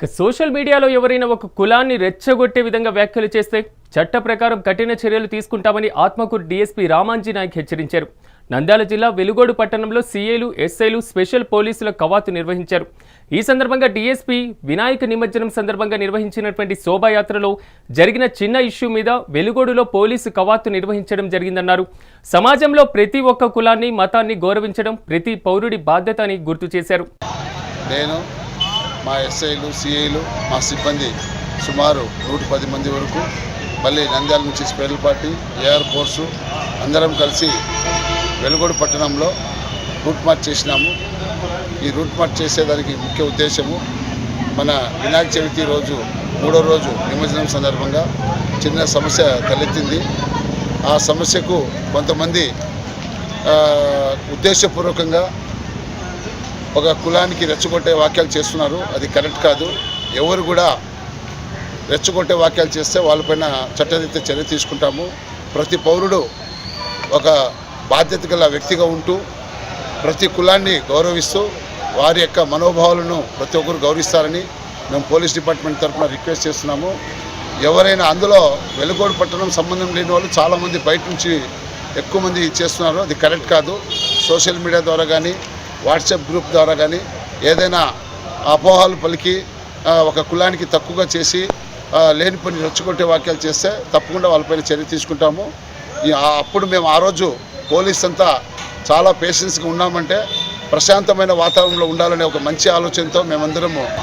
ఇక సోషల్ మీడియాలో ఎవరైనా ఒక కులాన్ని రెచ్చగొట్టే విధంగా వ్యాఖ్యలు చేస్తే చట్ట ప్రకారం కఠిన చర్యలు తీసుకుంటామని ఆత్మకూరు డీఎస్పీ రామాంజీ నాయక్ హెచ్చరించారు. నంద్యాల జిల్లా వెలుగోడు పట్టణంలో సీఏలు ఎస్ఐలు స్పెషల్ పోలీసుల కవాతు నిర్వహించారు. ఈ సందర్భంగా డీఎస్పీ వినాయక నిమజ్జనం సందర్భంగా నిర్వహించినటువంటి శోభాయాత్రలో జరిగిన చిన్న ఇష్యూ మీద వెలుగోడులో పోలీసు కవాతు నిర్వహించడం జరిగిందన్నారు. సమాజంలో ప్రతి ఒక్క కులాన్ని మతాన్ని గౌరవించడం ప్రతి పౌరుడి బాధ్యత అని గుర్తు చేశారు. నేను మా ఎస్ఐలు సిఐలు మా సిబ్బంది సుమారు నూట పది మంది వరకు మళ్ళీ నంద్యాల నుంచి స్పెషల్ పార్టీ ఏఆర్ ఫోర్సు అందరం కలిసి వెలుగొడు పట్టణంలో రూట్ మార్చ్ చేసినాము. ఈ రూట్ మార్చ్ చేసేదానికి ముఖ్య ఉద్దేశము మన వినాయక చవితి రోజు మూడో రోజు నిమజ్జనం సందర్భంగా చిన్న సమస్య తలెత్తింది. ఆ సమస్యకు కొంతమంది ఉద్దేశపూర్వకంగా ఒక కులానికి రెచ్చగొట్టే వాక్యాలు చేస్తున్నారు. అది కరెక్ట్ కాదు. ఎవరు కూడా రెచ్చగొట్టే వాక్యాలు చేస్తే వాళ్ళపైన చట్టరీత్యా చర్య తీసుకుంటాము. ప్రతి పౌరుడు ఒక బాధ్యత గల వ్యక్తిగా ఉంటూ ప్రతి కులాన్ని గౌరవిస్తూ వారి యొక్క మనోభావాలను ప్రతి ఒక్కరు గౌరవిస్తారని మేము పోలీస్ డిపార్ట్మెంట్ తరఫున రిక్వెస్ట్ చేస్తున్నాము. ఎవరైనా అందులో వెలుగోడు పట్టణం సంబంధం లేని వాళ్ళు చాలామంది బయట నుంచి ఎక్కువ మంది చేస్తున్నారు. అది కరెక్ట్ కాదు. సోషల్ మీడియా ద్వారా కానీ వాట్సాప్ గ్రూప్ ద్వారా కానీ ఏదైనా అపోహలు పలికి ఒక కులానికి తక్కువగా చేసి లేని పని రెచ్చగొట్టే వాక్యాలు చేస్తే తప్పకుండా వాళ్ళపైన చర్య తీసుకుంటాము. అప్పుడు మేము ఆ రోజు పోలీస్ అంతా చాలా పేషెన్స్గా ఉన్నామంటే ప్రశాంతమైన వాతావరణంలో ఉండాలనే ఒక మంచి ఆలోచనతో మేమందరము